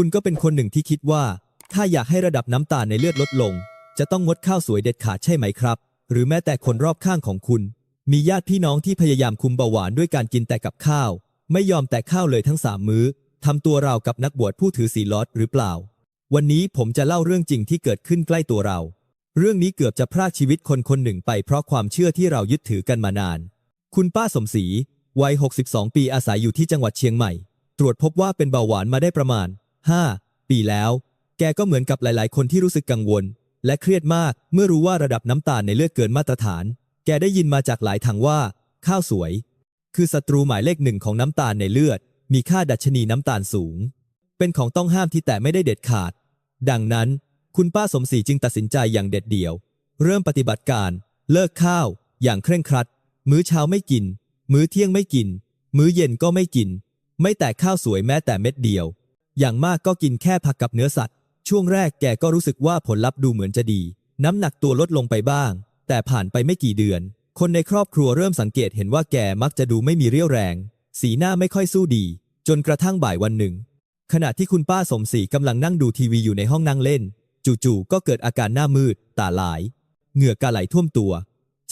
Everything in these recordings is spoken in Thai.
คุณก็เป็นคนหนึ่งที่คิดว่า ถ้าอยากให้ระดับน้ำตาลในเลือดลดลง จะต้องงดข้าวสวยเด็ดขาดใช่ไหมครับ หรือแม้แต่คนรอบข้างของคุณ มีญาติพี่น้องที่พยายามคุมเบาหวานด้วยการกินแต่กับข้าว ไม่ยอมแตะข้าวเลยทั้งสามมื้อทำตัวเรากับนักบวชผู้ถือศีลลอดหรือเปล่า วันนี้ผมจะเล่าเรื่องจริงที่เกิดขึ้นใกล้ตัวเรา เรื่องนี้เกือบจะพรากชีวิตคนคนหนึ่งไปเพราะความเชื่อที่เรายึดถือกันมานาน คุณป้าสมศรีวัย 62 ปีอาศัยอยู่ที่จังหวัดเชียงใหม่ ตรวจพบว่าเป็นเบาหวานมาได้ประมาณ 5 ปีแล้ว แกก็เหมือนกับหลายๆ คนที่รู้สึกกังวล และเครียดมากเมื่อรู้ว่าระดับน้ำตาลในเลือดเกินมาตรฐาน แกได้ยินมาจากหลายทางว่า ข้าวสวย คือศัตรูหมายเลขหนึ่งของน้ำตาลในเลือด มีค่าดัชนีน้ำตาลสูง เป็นของต้องห้ามที่แต่ไม่ได้เด็ดขาด ดังนั้น คุณป้าสมศรีจึงตัดสินใจอย่างเด็ดเดี่ยว เริ่มปฏิบัติการ เลิกข้าว อย่างเคร่งครัด มื้อเช้าไม่กิน มื้อเที่ยงไม่กิน มื้อเย็นก็ไม่กิน ไม่แต่ข้าวสวยแม้แต่เม็ดเดียว อย่างมากก็กินแค่ผักกับเนื้อสัตว์ ช่วงแรกแกก็รู้สึกว่าผลลัพธ์ดูเหมือนจะดี น้ำหนักตัวลดลงไปบ้าง แต่ผ่านไปไม่กี่เดือน คนในครอบครัวเริ่มสังเกตเห็นว่าแกมักจะดูไม่มีเรี่ยวแรง สีหน้าไม่ค่อยสู้ดี จนกระทั่งบ่ายวันหนึ่ง ขณะที่คุณป้าสมศรีกำลังนั่งดูทีวีอยู่ในห้องนั่งเล่น จู่ๆก็เกิดอาการหน้ามืด ตาลาย เหงื่อกาไหลท่วมตัว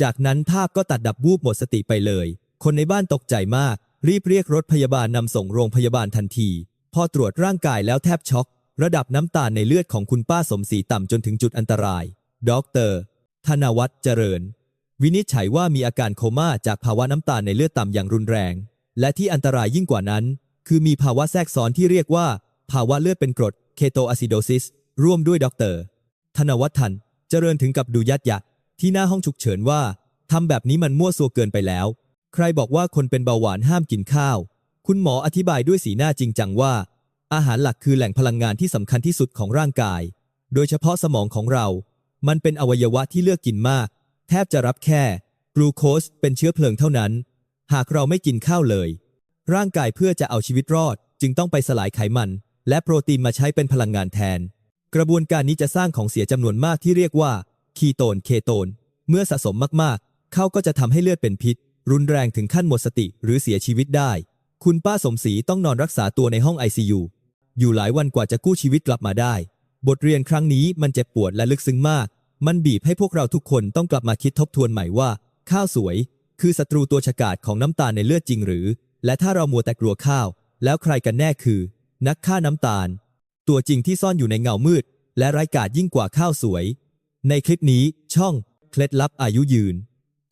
จากนั้นภาพก็ตัดดับวูบหมดสติไปเลย คนในบ้านตกใจมาก รีบเรียกรถพยาบาลนำส่งโรงพยาบาลทันที พอตรวจร่างกายแล้วแทบช็อก ระดับน้ำตาลในเลือดของคุณป้าสมศรีต่ำจนถึงจุดอันตรายดอกเตอร์ธนวัฒน์เจริญ วินิจฉัยว่ามีอาการโคม่าจากภาวะน้ำตาลในเลือดต่ำอย่างรุนแรง และที่อันตรายยิ่งกว่านั้น คือมีภาวะแทรกซ้อนที่เรียกว่า ภาวะเลือดเป็นกรดเคโตอะซิโดซิสร่วมด้วยดอกเตอร์ธนวัฒน์ทันเจริญถึงกับดูยัดยะที่หน้าห้องฉุกเฉินว่าทำแบบนี้มันมั่วซัวเกินไปแล้ว ใครบอกว่าคนเป็นเบาหวานห้ามกินข้าว คุณหมออธิบายด้วยสีหน้าจริงจังว่า อาหารหลักคือแหล่งพลังงานที่สำคัญที่สุดของร่างกาย โดยเฉพาะสมองของเรา มันเป็นอวัยวะที่เลือกกินมาก แทบจะรับแค่กลูโคสเป็นเชื้อเพลิงเท่านั้น หากเราไม่กินข้าวเลย ร่างกายเพื่อจะเอาชีวิตรอด จึงต้องไปสลายไขมัน และโปรตีนมาใช้เป็นพลังงานแทน กระบวนการนี้จะสร้างของเสียจำนวนมากที่เรียกว่าคีโตนเคโตน เมื่อสะสมมากๆ เข้าก็จะทำให้เลือดเป็นพิษ รุนแรงถึงขั้นหมดสติหรือเสียชีวิตได้ คุณป้าสมศรีต้องนอนรักษาตัวในห้อง ICU อยู่หลายวันกว่าจะกู้ชีวิตกลับมาได้ บทเรียนครั้งนี้มันเจ็บปวดและลึกซึ้งมาก มันบีบให้พวกเราทุกคนต้องกลับมาคิดทบทวนใหม่ว่า ข้าวสวย คือศัตรูตัวฉกาจของน้ำตาลในเลือดจริงหรือ และถ้าเรามัวแต่กลัวข้าว แล้วใครกันแน่คือ นักฆ่าน้ำตาล ตัวจริงที่ซ่อนอยู่ในเงามืด และไร้กาจยิ่งกว่าข้าวสวย ในคลิปนี้ช่อง เคล็ดลับอายุยืน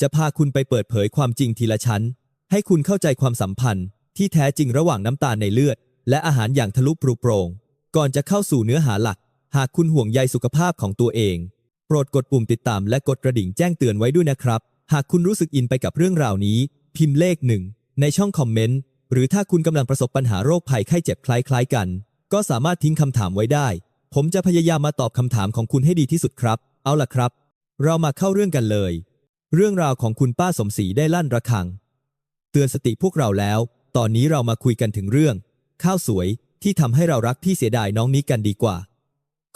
จะพาคุณไปเปิดเผยความจริงทีละชั้น ให้คุณเข้าใจความสัมพันธ์ ที่แท้จริงระหว่างน้ำตาลในเลือด และอาหารอย่างทะลุปรุโปรง ก่อนจะเข้าสู่เนื้อหาหลัก หากคุณห่วงใยสุขภาพของตัวเอง โปรดกดปุ่มติดตามและกดกระดิ่งแจ้งเตือนไว้ด้วยนะครับ หากคุณรู้สึกอินไปกับเรื่องราวนี้ พิมพ์เลขหนึ่งในช่องคอมเมนต์หรือถ้าคุณกำลังประสบปัญหาโรคภัยไข้เจ็บคล้ายๆกัน ก็สามารถทิ้งคำถามไว้ได้ ผมจะพยายามมาตอบคำถามของคุณให้ดีที่สุดครับ เอาล่ะครับ เรามาเข้าเรื่องกันเลย เรื่องราวของคุณป้าสมศรีได้ลั่นระฆัง เตือนสติพวกเราแล้ว ตอนนี้เรามาคุยกันถึงเรื่อง ข้าวสวยที่ทำให้เรารักพี่เสียดายน้องนี้กันดีกว่า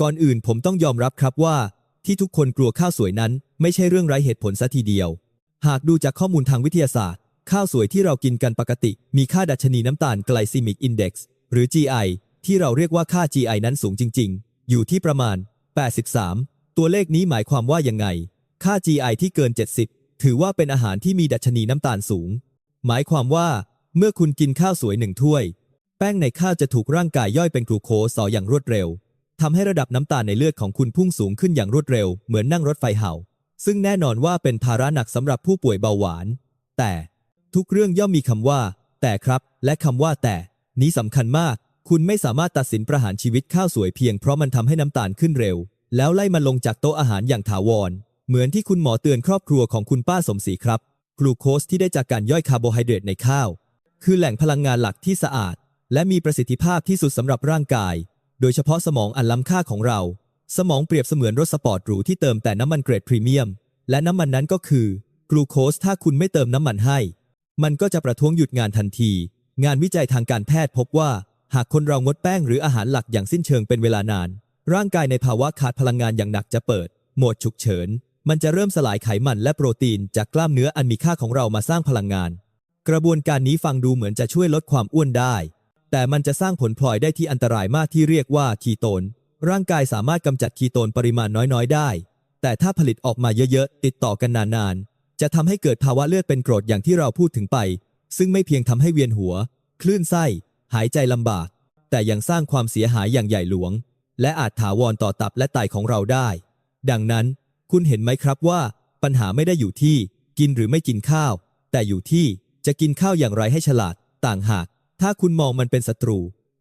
ก่อนอื่นผมต้องยอมรับครับว่า ที่ทุกคนกลัวข้าวสวยนั้น ไม่ใช่เรื่องไร้เหตุผลซะทีเดียว หากดูจากข้อมูลทางวิทยาศาสตร์ ข้าวสวยที่เรากินกันปกติ มีค่าดัชนีน้ำตาลไกลซิมิกอินเด็กซ์หรือ GI ที่เราเรียกว่าค่า GI นั้นสูงจริง ๆ อยู่ที่ประมาณ 83 ตัวเลขนี้หมายความว่ายังไง ค่า GI ที่เกิน 70 ถือว่าเป็นอาหารที่มีดัชนีน้ำตาลสูง หมายความว่า เมื่อคุณกินข้าวสวยหนึ่งถ้วย แป้งในข้าวจะถูกร่างกายย่อยเป็นกลูโคสออย่างรวดเร็วทำให้ระดับน้ำตาลในเลือดของคุณพุ่งสูงขึ้นอย่างรวดเร็ว เหมือนนั่งรถไฟเห่า ซึ่งแน่นอนว่าเป็นภาระหนักสำหรับผู้ป่วยเบาหวาน แต่ทุกเรื่องย่อมมีคำว่า แต่ครับ และคำว่าแต่ นี้สำคัญมาก คุณไม่สามารถตัดสินประหารชีวิตข้าวสวยเพียงเพราะมันทำให้น้ำตาลขึ้นเร็ว แล้วไล่มันลงจากโต๊ะอาหารอย่างถาวร เหมือนที่คุณหมอเตือนครอบครัวของคุณป้าสมศรีครับ กลูโคสที่ได้จากการย่อยคาร์โบไฮเดรตในข้าว คือแหล่งพลังงานหลักที่สะอาด และมีประสิทธิภาพที่สุดสำหรับร่างกาย โดยเฉพาะสมองอันล้ำค่าของเรา สมองเปรียบเสมือนรถสปอร์ตหรูที่เติมแต่น้ำมันเกรดพรีเมียม และน้ำมันนั้นก็คือกลูโคสถ้าคุณไม่เติมน้ำมันให้ มันก็จะประท้วงหยุดงานทันที งานวิจัยทางการแพทย์พบว่า หากคนเรางดแป้งหรืออาหารหลักอย่างสิ้นเชิงเป็นเวลานาน ร่างกายในภาวะขาดพลังงานอย่างหนักจะเปิด โหมดฉุกเฉิน มันจะเริ่มสลายไขมันและโปรตีนจากกล้ามเนื้ออันมีค่าของเรามาสร้างพลังงาน กระบวนการนี้ฟังดูเหมือนจะช่วยลดความอ้วนได้ แต่มันจะสร้างผลพลอยได้ที่อันตรายมากที่เรียกว่าคีโตน ร่างกายสามารถกำจัดคีโตนปริมาณน้อยๆ ได้ แต่ถ้าผลิตออกมาเยอะๆ ติดต่อกันนานๆ จะทำให้เกิดภาวะเลือดเป็นกรดอย่างที่เราพูดถึงไป ซึ่งไม่เพียงทำให้เวียนหัว คลื่นไส้ หายใจลำบาก แต่ยังสร้างความเสียหายอย่างใหญ่หลวง และอาจถาวรต่อตับและไตของเราได้ ดังนั้น คุณเห็นไหมครับว่า ปัญหาไม่ได้อยู่ที่ กินหรือไม่กินข้าว แต่อยู่ที่ จะกินข้าวอย่างไรให้ฉลาด ต่างหาก ถ้าคุณมองมันเป็นศัตรู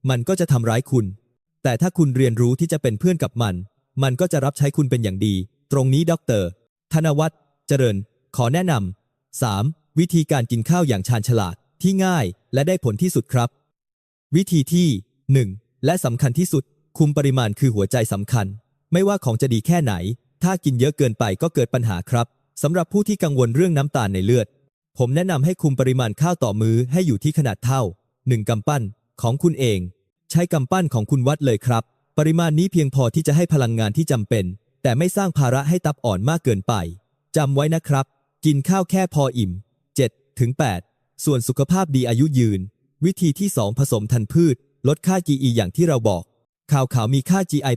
มันก็จะทำร้ายคุณ แต่ถ้าคุณเรียนรู้ที่จะเป็นเพื่อนกับมัน มันก็จะรับใช้คุณเป็นอย่างดี ตรงนี้ด็อกเตอร์ธนวัฒน์เจริญ ขอแนะนำ 3. วิธีการกินข้าวอย่างชาญฉลาดที่ง่ายและได้ผลที่สุดครับ วิธีที่ 1. และสำคัญที่สุด คุมปริมาณคือหัวใจสำคัญ ไม่ว่าของจะดีแค่ไหน ถ้ากินเยอะเกินไปก็เกิดปัญหาครับสำหรับผู้ที่กังวลเรื่องน้ำตาลในเลือด ผมแนะนำให้คุมปริมาณข้าวต่อมื้อให้อยู่ที่ขนาดเท่า 1กำปั้นของคุณเอง ใช้กำปั้นของคุณวัดเลยครับ ปริมาณนี้เพียงพอที่จะให้พลังงานที่จำเป็น แต่ไม่สร้างภาระให้ตับอ่อนมากเกินไปจำไว้นะครับ กินข้าวแค่พออิ่ม7ถึง8ส่วนสุขภาพดีอายุยืน วิธีที่ 2 ผสมทันพืช ลดค่า GE อย่างที่เราบอกข่าวขาวมีค่า GI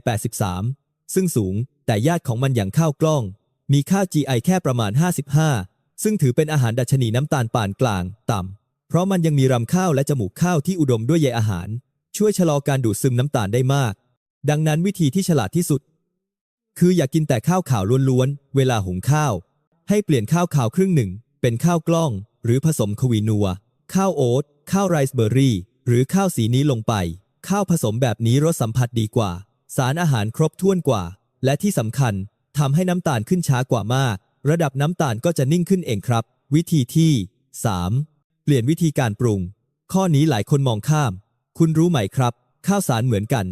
83 ซึ่งสูง แต่ญาติของมันอย่างข้าวกล้อง มีค่า GI แค่ประมาณ 55 ซึ่งถือเป็นอาหารดัชนีน้ำตาลปานกลาง ต่ำ เพราะมันยังมีรำข้าวและจมูกข้าวที่อุดมด้วยใยอาหาร ช่วยชะลอการดูดซึมน้ำตาลได้มาก ดังนั้นวิธีที่ฉลาดที่สุด คืออย่ากกินแต่ข้าวขาวล้วนๆ เวลาหุงข้าว ให้เปลี่ยนข้าวขาวครึ่งหนึ่ง เป็นข้าวกล้อง หรือผสมควีนัว ข้าวโอ๊ต ข้าวไรซ์เบอร์รี่ หรือข้าวสีนี้ลงไป ข้าวผสมแบบนี้รสสัมผัสดีกว่า สารอาหารครบถ้วนกว่า และที่สำคัญทำให้น้ำตาลขึ้นช้ากว่ามาก ระดับน้ำตาลก็จะนิ่งขึ้นเองครับ วิธีที่ 3. เปลี่ยนวิธีการปรุง ข้อนี้หลายคนมองข้าม คุณรู้ไหมครับ ข้าวสารเหมือนกัน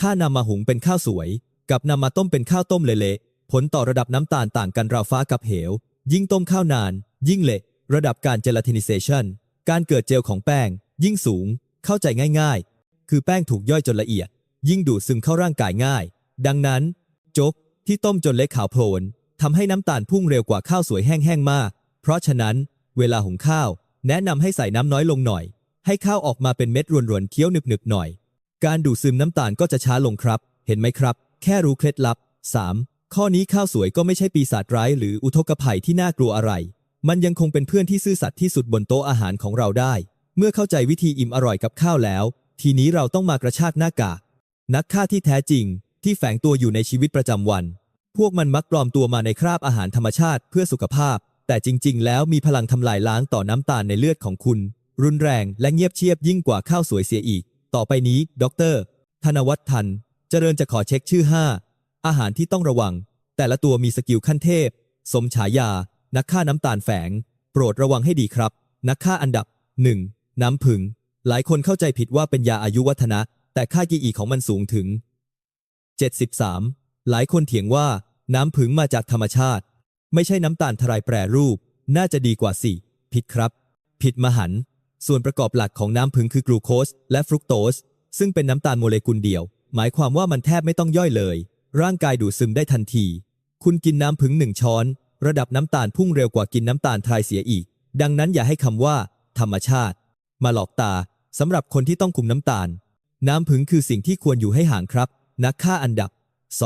ถ้านำมาหุงเป็นข้าวสวย กับนำมาต้มเป็นข้าวต้มเละๆผลต่อระดับน้ำตาลต่างกันราวฟ้ากับเหว ยิ่งต้มข้าวนาน ยิ่งเละ ระดับการเจลาตินิเซชันการเกิดเจลของแป้ง ยิ่งสูง เข้าใจง่ายๆ คือแป้งถูกย่อยจนละเอียด ยิ่งดูดซึมเข้าร่างกายง่าย ดังนั้น โจ๊กที่ต้มจนเละขาวโพลน ทำให้น้ำตาลพุ่งเร็วกว่าข้าวสวยแห้งๆมาก เพราะฉะนั้น เวลาหุงข้าว แนะนำให้ใส่น้ำน้อยลงหน่อย ให้ข้าวออกมาเป็นเม็ดรวนๆเคี้ยวหนึบๆหน่อย การดูดซึมน้ำตาลก็จะช้าลงครับ เห็นไหมครับ แค่รู้เคล็ดลับ 3. ข้อนี้ข้าวสวยก็ไม่ใช่ปีศาจร้าย หรืออุทกภัยที่น่ากลัวอะไร มันยังคงเป็นเพื่อนที่ซื่อสัตย์ที่สุดบนโต๊ะอาหารของเราได้ เมื่อเข้าใจวิธีอิ่มอร่อยกับข้าวแล้ว ทีนี้เราต้องมากระชากหน้ากากนักฆ่าที่แท้จริง ที่แฝงตัวอยู่ในชีวิตประจำวัน พวกมันมักปลอมตัวมาในคราบอาหารธรรมชาติเพื่อสุขภาพ แต่จริง ๆ แล้วมีพลังทำลายล้างต่อน้ำตาลในเลือดของคุณ รุนแรงและเงียบเชียบยิ่งกว่าข้าวสวยเสียอีก ต่อไปนี้ ดร ธนวัฒน์ทัน เจริญจะขอเช็คชื่อ 5 อาหารที่ต้องระวัง แต่ละตัวมีสกิลขั้นเทพ สมฉายา นักฆ่าน้ำตาลแฝง โปรดระวังให้ดีครับ นักฆ่าอันดับ 1. น้ำผึ้งหลายคนเข้าใจผิดว่าเป็นยาอายุวัฒนะ แต่ค่ากีอีของมันสูงถึง 73 หลายคนเถียงว่า น้ำผึ้งมาจากธรรมชาติ ไม่ใช่น้ำตาลทรายแปรรูป น่าจะดีกว่าสิ ผิดครับ ผิดมหันต์ส่วนประกอบหลักของน้ำผึ้งคือกลูโคสและฟรุกโตส ซึ่งเป็นน้ำตาลโมเลกุลเดียว หมายความว่ามันแทบไม่ต้องย่อยเลย ร่างกายดูดซึมได้ทันที คุณกินน้ำผึ้งหนึ่งช้อน ระดับน้ำตาลพุ่งเร็วกว่ากินน้ำตาลทรายเสียอีก ดังนั้นอย่าให้คำว่า ธรรมชาติ มาหลอกตาสำหรับคนที่ต้องคุมน้ำตาล น้ำผึ้งคือสิ่งที่ควรอยู่ให้ห่างครับ นักฆ่าอันดับ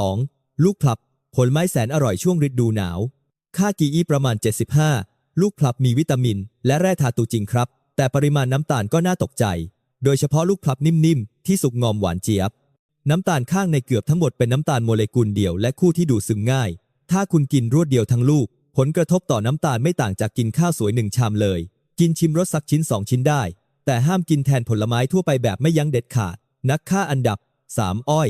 2. ลูกพลับ ผลไม้แสนอร่อยช่วงฤดูหนาว ค่ากีอีประมาณ 75 ลูกพลับมีวิตามิน และแร่ธาตุจริงครับ แต่ปริมาณน้ำตาลก็น่าตกใจ โดยเฉพาะลูกพลับนิ่มๆ ที่สุกงอมหวานเจี๊ยบ น้ำตาลข้างในเกือบทั้งหมดเป็นน้ำตาลโมเลกุลเดียวและคู่ที่ดูดซึมง่าย ถ้าคุณกินรวดเดียวทั้งลูก ผลกระทบต่อน้ำตาลไม่ต่างจากกินข้าวสวยหนึ่งชามเลย กินชิมรสสักชิ้นสองชิ้นได้ แต่ห้ามกินแทนผลไม้ทั่วไปแบบไม่ยั้งเด็ดขาด นักฆ่าอันดับ 3 อ้อย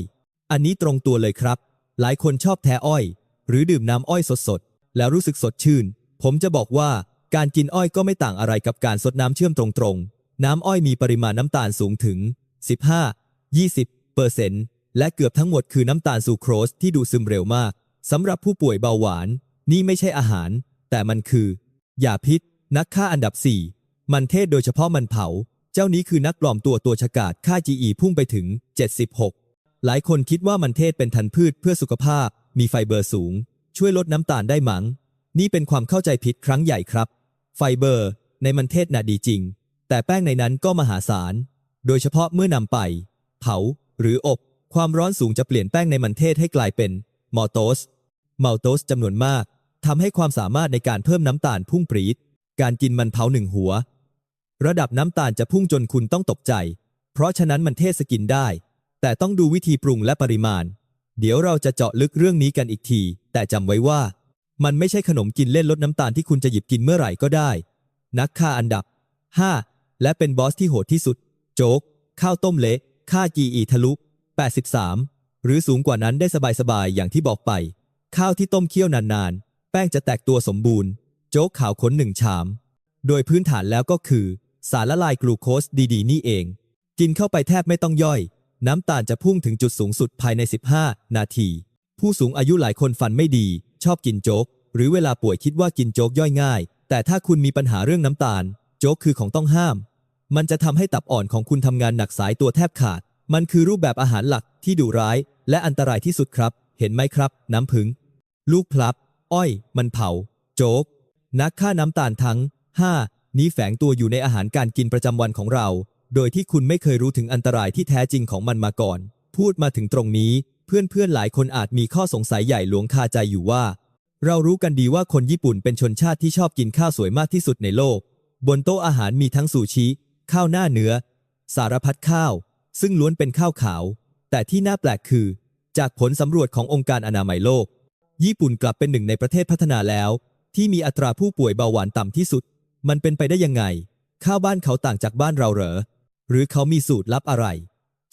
อันนี้ตรงตัวเลยครับ หลายคนชอบแท้อ้อย หรือดื่มน้ำอ้อยสดๆ แล้วรู้สึกสดชื่น ผมจะบอกว่าการกินอ้อยก็ไม่ต่างอะไรกับการสดน้ำเชื่อมตรงๆ น้ำอ้อยมีปริมาณน้ำตาลสูงถึง 15 20เปอร์เซ็นต์และเกือบทั้งหมดคือน้ำตาลซูโครสที่ดูดซึมเร็วมากสำหรับผู้ป่วยเบาหวาน นี่ไม่ใช่อาหาร แต่มันคือยาพิษ นักฆ่าอันดับ 4 มันเทศโดยเฉพาะมันเผา เจ้านี้คือนักปลอมตัวตัวฉกาจค่า GE พุ่งไปถึง 76 หลายคนคิดว่ามันเทศเป็นธัญพืชเพื่อสุขภาพ มีไฟเบอร์สูง ช่วยลดน้ำตาลได้มั้ง นี่เป็นความเข้าใจผิดครั้งใหญ่ครับ ไฟเบอร์ ในมันเทศน่ะดีจริง แต่แป้งในนั้นก็มหาศาล โดยเฉพาะเมื่อนำไป เผา หรืออบ ความร้อนสูงจะเปลี่ยนแป้งในมันเทศให้กลายเป็นมอลโตสมัลโตสจำนวนมากทำให้ความสามารถในการเพิ่มน้ำตาลพุ่งปรีด การกินมันเผาหนึ่งหัว ระดับน้ำตาลจะพุ่งจนคุณต้องตกใจ เพราะฉะนั้นมันเทศกินได้ แต่ต้องดูวิธีปรุงและปริมาณ เดี๋ยวเราจะเจาะลึกเรื่องนี้กันอีกที แต่จำไว้ว่า มันไม่ใช่ขนมกินเล่นลดน้ำตาลที่คุณจะหยิบกินเมื่อไหร่ก็ได้ นักฆ่าอันดับ 5 และเป็นบอสที่โหดที่สุด โจ๊ก ข้าวต้มเละค่า GE ทะลุ 83 หรือสูงกว่านั้นได้สบายๆ อย่างที่บอกไป ข้าวที่ต้มเคี่ยวนานๆ แป้งจะแตกตัวสมบูรณ์ โจ๊กขาวข้นหนึ่งชาม โดยพื้นฐานแล้วก็คือ สารละลายกลูโคสดีๆ นี่เอง กินเข้าไปแทบไม่ต้องย่อย น้ำตาลจะพุ่งถึงจุดสูงสุดภายใน 15 นาที ผู้สูงอายุหลายคนฟันไม่ดี ชอบกินโจ๊ก หรือเวลาป่วยคิดว่ากินโจ๊กย่อยง่าย แต่ถ้าคุณมีปัญหาเรื่องน้ำตาล โจ๊กคือของต้องห้าม มันจะทำให้ตับอ่อนของคุณทำงานหนักสายตัวแทบขาด มันคือรูปแบบอาหารหลักที่ดุร้าย และอันตรายที่สุดครับ เห็นไหมครับ น้ำผึ้งลูกพลับ อ้อย มันเผา โจ๊ก นักฆ่าน้ำตาลทั้ง 5 นี้แฝงตัวอยู่ในอาหารการกินประจำวันของเรา โดยที่คุณไม่เคยรู้ถึงอันตรายที่แท้จริงของมันมาก่อน พูดมาถึงตรงนี้ เพื่อนๆหลายคนอาจมีข้อสงสัยใหญ่หลวงคาใจอยู่ว่า เรารู้กันดีว่าคนญี่ปุ่นเป็นชนชาติที่ชอบกินข้าวสวยมากที่สุดในโลก บนโต๊ะอาหารมีทั้งซูชิ ข้าวหน้าเนื้อ สารพัดข้าว ซึ่งล้วนเป็นข้าวขาว แต่ที่น่าแปลกคือ จากผลสำรวจขององค์การอนามัยโลก ญี่ปุ่นกลับเป็นหนึ่งในประเทศพัฒนาแล้ว ที่มีอัตราผู้ป่วยเบาหวานต่ำที่สุด มันเป็นไปได้ยังไง ข้าวบ้านเขาต่างจากบ้านเราเหรอ หรือเขามีสูตรลับอะไร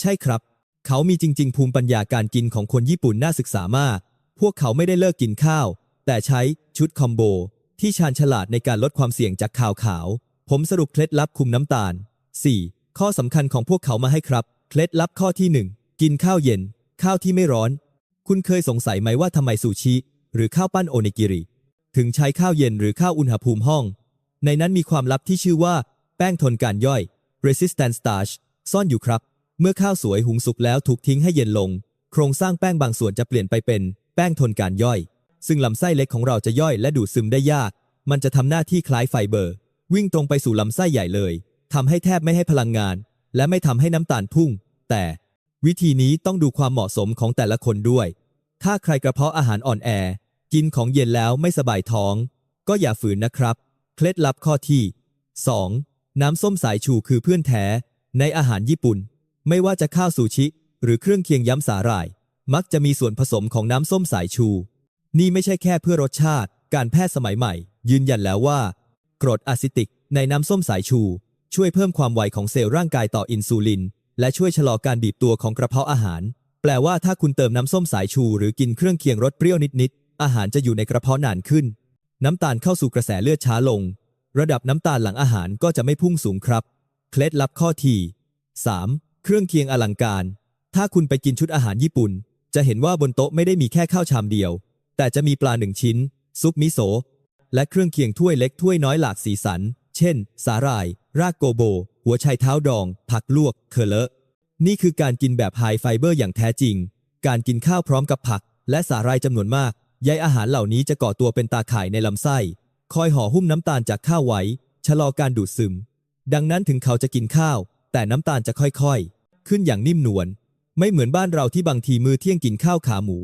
ใช่ครับ เขามีจริง ๆ ภูมิปัญญาการกินของคนญี่ปุ่นน่าศึกษามาก พวกเขาไม่ได้เลิกกินข้าว แต่ใช้ชุดคอมโบ ที่ชาญฉลาดในการลดความเสี่ยงจากข่าวขาว ผมสรุปเคล็ดลับคุมน้ำตาล 4. ข้อสำคัญของพวกเขามาให้ครับ เคล็ดลับข้อที่ 1 กินข้าวเย็น ข้าวที่ไม่ร้อน คุณเคยสงสัยไหมว่าทำไมซูชิ หรือข้าวปั้นโอนิกิริ ถึงใช้ข้าวเย็นหรือข้าวอุณหภูมิห้อง ในนั้นมีความลับที่ชื่อว่า แป้งทนการย่อย resistant starch ซ่อนอยู่ครับ เมื่อข้าวสวยหุงสุกแล้วถูกทิ้งให้เย็นลง โครงสร้างแป้งบางส่วนจะเปลี่ยนไปเป็น แป้งทนการย่อย ซึ่งลำไส้เล็กของเราจะย่อยและดูดซึมได้ยาก มันจะทำหน้าที่คล้ายไฟเบอร์ วิ่งตรงไปสู่ลำไส้ใหญ่เลยทำให้แทบไม่ให้พลังงาน และไม่ทำให้น้ำตาลพุ่ง แต่ วิธีนี้ต้องดูความเหมาะสมของแต่ละคนด้วย ถ้าใครกระเพาะอาหารอ่อนแอ กินของเย็นแล้วไม่สบายท้อง ก็อย่าฝืนนะครับ เคล็ดลับข้อที่ 2. น้ำส้มสายชูคือเพื่อนแท้ ในอาหารญี่ปุ่น ไม่ว่าจะข้าวซูชิ หรือเครื่องเคียงย้ำสาหร่าย มักจะมีส่วนผสมของน้ำส้มสายชู นี่ไม่ใช่แค่เพื่อรสชาติ การแพทย์สมัยใหม่ ยืนยันแล้วว่ากรดอะซิติก ในน้ำส้มสายชู ช่วยเพิ่มความไวของเซลล์ร่างกายต่ออินซูลิน และช่วยชะลอการบีบตัวของกระเพาะอาหาร แปลว่าถ้าคุณเติมน้ำส้มสายชู หรือกินเครื่องเคียงรสเปรี้ยวนิดๆอาหารจะอยู่ในกระเพาะนานขึ้น น้ำตาลเข้าสู่กระแสเลือดช้าลง ระดับน้ำตาลหลังอาหารก็จะไม่พุ่งสูงครับ เคล็ดลับข้อที่ 3. เครื่องเคียงอลังการ ถ้าคุณไปกินชุดอาหารญี่ปุ่น จะเห็นว่าบนโต๊ะไม่ได้มีแค่ข้าวชามเดียว แต่จะมีปลาหนึ่งชิ้น ซุปมิโซะและเครื่องเคียงถ้วยเล็กถ้วยน้อยหลากสีสัน เช่น สาหร่าย รากโกโบ หัวไชเท้าดอง ผักลวก เคเลอะนี่คือการกินแบบไฮไฟเบอร์อย่างแท้จริง การกินข้าวพร้อมกับผัก และสาหร่ายจำนวนมาก ใยอาหารเหล่านี้จะก่อตัวเป็นตาข่ายในลำไส้ คอยห่อหุ้มน้ำตาลจากข้าวไว้ชะลอการดูดซึม ดังนั้นถึงเขาจะกินข้าว แต่น้ำตาลจะค่อยๆ ขึ้นอย่างนิ่มนวลไม่เหมือนบ้านเราที่บางทีมือเที่ยงกินข้าวขาหมู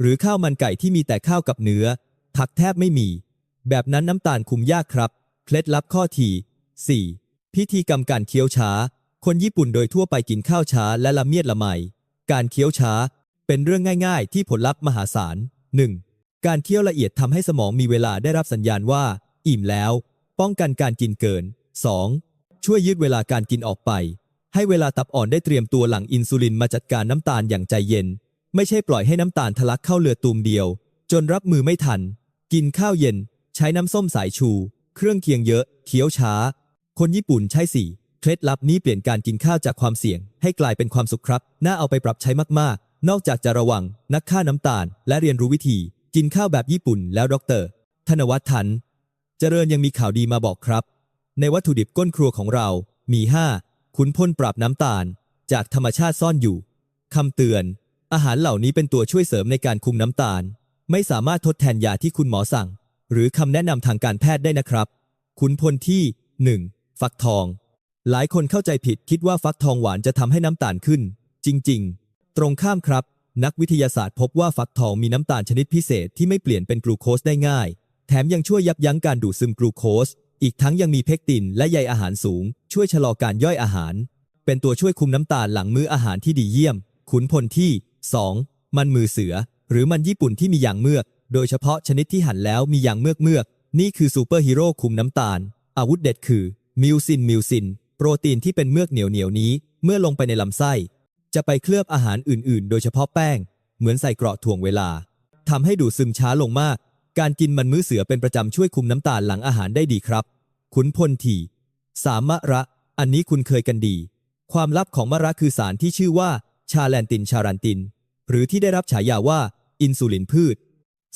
หรือข้าวมันไก่ที่มีแต่ข้าวกับเนื้อ ผักแทบไม่มี แบบนั้นน้ำตาลคุมยากครับ เคล็ดลับข้อที่ 4. พิธีกรรมการเคี้ยวช้า คนญี่ปุ่นโดยทั่วไปกินข้าวช้าและละเมียดละไม การเคี้ยวช้า เป็นเรื่องง่าย ๆ ที่ผลลัพธ์มหาศาล 1. การเคี้ยวละเอียดทำให้สมองมีเวลาได้รับสัญญาณว่า อิ่มแล้ว ป้องกันการกินเกิน 2. ช่วยยืดเวลาการกินออกไป ให้เวลาตับอ่อนได้เตรียมตัวหลังอินซูลินมาจัดการน้ำตาลอย่างใจเย็น ไม่ใช่ปล่อยให้น้ำตาลทะลักเข้าเลือดตูมเดียว จนรับมือไม่ทัน กินข้าวเย็น ใช้น้ำส้มสายชู เครื่องเคียงเยอะเคี้ยวช้า คนญี่ปุ่นใช่สิเคล็ดลับนี้เปลี่ยนการกินข้าวจากความเสี่ยง ให้กลายเป็นความสุขครับ น่าเอาไปปรับใช้มากๆ นอกจากจะระวังนักฆ่าน้ำตาล และเรียนรู้วิธี กินข้าวแบบญี่ปุ่นแล้วดรธนวัฒน์ทัน เจริญยังมีข่าวดีมาบอกครับ ในวัตถุดิบก้นครัวของเรา มี 5 ขุนพลปรับน้ำตาล จากธรรมชาติซ่อนอยู่คำเตือน อาหารเหล่านี้เป็นตัวช่วยเสริมในการคุมน้ำตาล ไม่สามารถทดแทนยาที่คุณหมอสั่ง หรือคำแนะนำทางการแพทย์ได้นะครับ ขุนพลที่ 1. ฟักทอง หลายคนเข้าใจผิดคิดว่าฟักทองหวานจะทำให้น้ำตาลขึ้น จริง ๆ ตรงข้ามครับ นักวิทยาศาสตร์พบว่าฟักทองมีน้ำตาลชนิดพิเศษที่ไม่เปลี่ยนเป็นกลูโคสได้ง่าย แถมยังช่วยยับยั้งการดูดซึมกลูโคส อีกทั้งยังมีเพกตินและใยอาหารสูง ช่วยชะลอการย่อยอาหาร เป็นตัวช่วยคุมน้ำตาลหลังมื้ออาหารที่ดีเยี่ยม ขุนพลที่ 2. มันมือเสือ หรือมันญี่ปุ่นที่มียางเมือก โดยเฉพาะชนิดที่หั่นแล้วมียางเมือกเมือกนี่คือซูเปอร์ฮีโร่คุมน้ำตาล อาวุธเด็ดคือมิวซินมิวซิน โปรตีนที่เป็นเมือกเหนียวเหนียวนี้ เมื่อลงไปในลำไส้ จะไปเคลือบอาหารอื่นๆ โดยเฉพาะแป้ง เหมือนใส่เกราะถ่วงเวลาทำให้ดูดซึมช้าลงมาก การกินมันมื้อเสือเป็นประจำช่วยคุมน้ำตาลหลังอาหารได้ดีครับ ขุนพลทีสามมะระ อันนี้คุณเคยกันดี ความลับของมะระคือสารที่ชื่อว่า ชาแลนตินชารันติน หรือที่ได้รับฉายาว่า อินซูลินพืช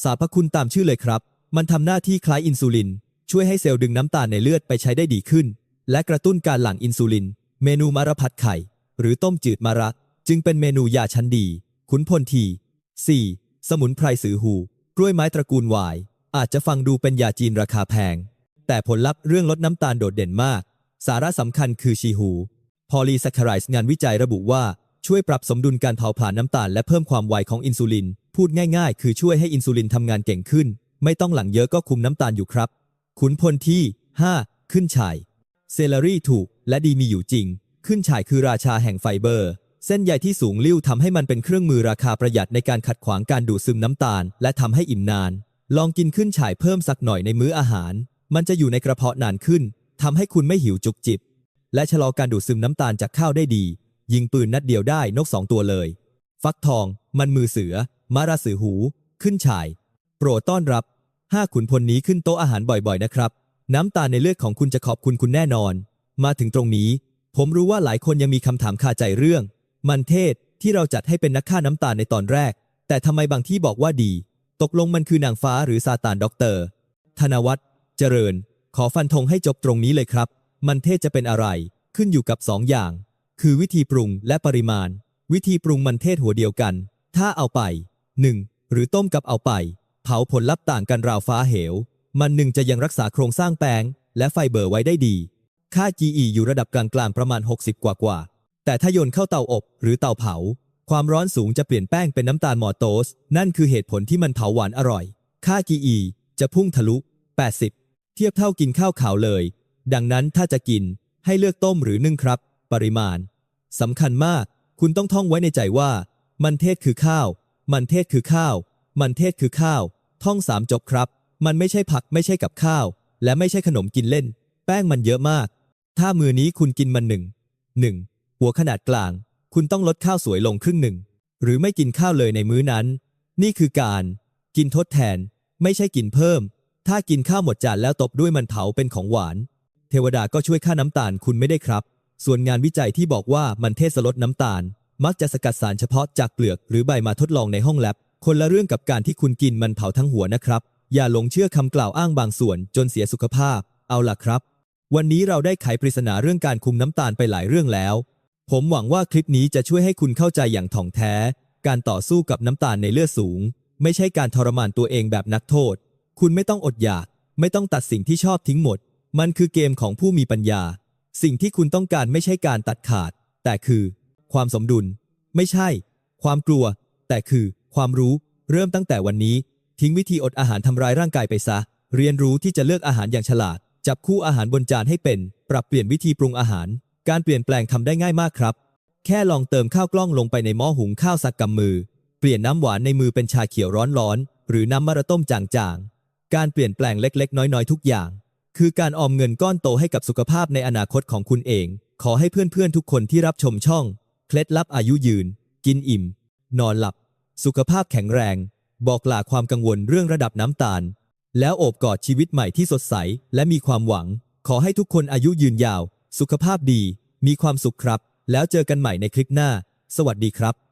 สรรพคุณตามชื่อเลยครับ มันทำหน้าที่คล้ายอินซูลิน ช่วยให้เซลล์ดึงน้ำตาลในเลือดไปใช้ได้ดีขึ้น และกระตุ้นการหลั่งอินซูลิน เมนูมะระผัดไข่ หรือต้มจืดมะระ จึงเป็นเมนูยาชั้นดี ขุนพลที 4. สมุนไพรสือหู กล้วยไม้ตระกูลวาย อาจจะฟังดูเป็นยาจีนราคาแพง แต่ผลลัพธ์เรื่องลดน้ำตาลโดดเด่นมาก สาระสำคัญคือชีหู พอลีแคคารส์งานวิจัยระบุว่าช่วยปรับสมดุลการเผาผลาญน้ำตาลและเพิ่มความไวของอินซูลิน พูดง่ายๆ คือช่วยให้อินซูลินทำงานเก่งขึ้น ไม่ต้องหลั่งเยอะก็คุมน้ำตาลอยู่ครับ ขุนพลที่ 5. ขึ้นฉ่าย เซเลรี่ถูกและดีมีอยู่จริง ขึ้นฉ่ายคือราชาแห่งไฟเบอร์ เส้นใยที่สูงลิ่วทำให้มันเป็นเครื่องมือราคาประหยัดในการขัดขวางการดูดซึมน้ำตาล และทำให้อิ่มนาน ลองกินขึ้นฉ่ายเพิ่มสักหน่อยในมื้ออาหาร มันจะอยู่ในกระเพาะนานขึ้นทำให้คุณไม่หิวจุกจิบ และชะลอการดูดซึมน้ำตาลจากข้าวได้ดี ยิงปืนนัดเดียวได้นกสองตัวเลย ฟักทอง มันมือเสือ มาราสือหู ขึ้นฉ่าย โปรดต้อนรับห้าขุนพลนี้ขึ้นโต๊ะอาหารบ่อยๆนะครับ น้ำตาลในเลือดของคุณจะขอบคุณคุณแน่นอน มาถึงตรงนี้ ผมรู้ว่าหลายคนยังมีคำถามคาใจเรื่อง มันเทศที่เราจัดให้เป็นนักฆ่าน้ำตาลในตอนแรก แต่ทำไมบางที่บอกว่าดี ตกลงมันคือนางฟ้าหรือซาตานด็อกเตอร์ ธนวัฒน์เจริญ ขอฟันธงให้จบตรงนี้เลยครับ มันเทศจะเป็นอะไรขึ้นอยู่กับสองอย่าง คือวิธีปรุงและปริมาณ วิธีปรุงมันเทศหัวเดียวกัน ถ้าเอาไป 1. หรือต้มกับเอาไป เผาผลลัพธ์ต่างกันราวฟ้าเหว มันหนึ่งจะยังรักษาโครงสร้างแป้งและไฟเบอร์ไว้ได้ดี ค่า GE อยู่ระดับกลางๆประมาณ 60 กว่ากว่า แต่ถ้าโยนเข้าเตาอบหรือเตาเผา ความร้อนสูงจะเปลี่ยนแป้งเป็นน้ำตาลมอโตส นั่นคือเหตุผลที่มันเผาหวานอร่อย ค่า GE จะพุ่งทะลุ 80 เทียบเท่ากินข้าวขาวเลย ดังนั้นถ้าจะกินให้เลือกต้มหรือนึ่งครับ ปริมาณสำคัญมาก คุณต้องท่องไว้ในใจว่า มันเทศคือข้าว มันเทศคือข้าว มันเทศคือข้าว ท่องสามจบครับ มันไม่ใช่ผักไม่ใช่กับข้าว และไม่ใช่ขนมกินเล่น แป้งมันเยอะมาก ถ้ามือนี้คุณกินมันหนึ่งหนึ่ง หัวขนาดกลาง คุณต้องลดข้าวสวยลงครึ่งหนึ่ง หรือไม่กินข้าวเลยในมื้อนั้น นี่คือการกินทดแทน ไม่ใช่กินเพิ่ม ถ้ากินข้าวหมดจานแล้วตบด้วยมันเผาเป็นของหวาน เทวดาก็ช่วยค่าน้ำตาลคุณไม่ได้ครับ ส่วนงานวิจัยที่บอกว่ามันเทศลดน้ำตาล มักจะสกัดสารเฉพาะจากเปลือกหรือใบมาทดลองในห้องแลบคนละเรื่องกับการที่คุณกินมันเผาทั้งหัวนะครับ อย่าหลงเชื่อคำกล่าวอ้างบางส่วนจนเสียสุขภาพ เอาล่ะครับ วันนี้เราได้ไขปริศนาเรื่องการคุมน้ำตาลไปหลายเรื่องแล้ว ผมหวังว่าคลิปนี้จะช่วยให้คุณเข้าใจอย่างถ่องแท้ การต่อสู้กับน้ำตาลในเลือดสูง ไม่ใช่การทรมานตัวเองแบบนักโทษ คุณไม่ต้องอดอยาก ไม่ต้องตัดสิ่งที่ชอบทิ้งหมด มันคือเกมของผู้มีปัญญา สิ่งที่คุณต้องการไม่ใช่การตัดขาด แต่คือ ความสมดุล ไม่ใช่ ความกลัว แต่คือ ความรู้ เริ่มตั้งแต่วันนี้ ทิ้งวิธีอดอาหารทำร้ายร่างกายไปซะ เรียนรู้ที่จะเลือกอาหารอย่างฉลาด จับคู่อาหารบนจานให้เป็น ปรับเปลี่ยนวิธีปรุงอาหาร การเปลี่ยนแปลงทำได้ง่ายมากครับ แค่ลองเติมข้าวกล้องลงไปในหม้อหุงข้าวสักกำมือ เปลี่ยนน้ำหวานในมือเป็นชาเขียวร้อนๆ หรือน้ำมะระต้มจางๆ การเปลี่ยนแปลงเล็กๆ น้อยๆ ทุกอย่าง คือการออมเงินก้อนโตให้กับสุขภาพในอนาคตของคุณเอง ขอให้เพื่อนๆ ทุกคนที่รับชมช่อง เคล็ดลับอายุยืน กินอิ่ม นอนหลับ สุขภาพแข็งแรง บอกลาความกังวลเรื่องระดับน้ำตาล แล้วโอบกอดชีวิตใหม่ที่สดใส และมีความหวัง ขอให้ทุกคนอายุยืนยาว สุขภาพดี มีความสุขครับ แล้วเจอกันใหม่ในคลิปหน้า สวัสดีครับ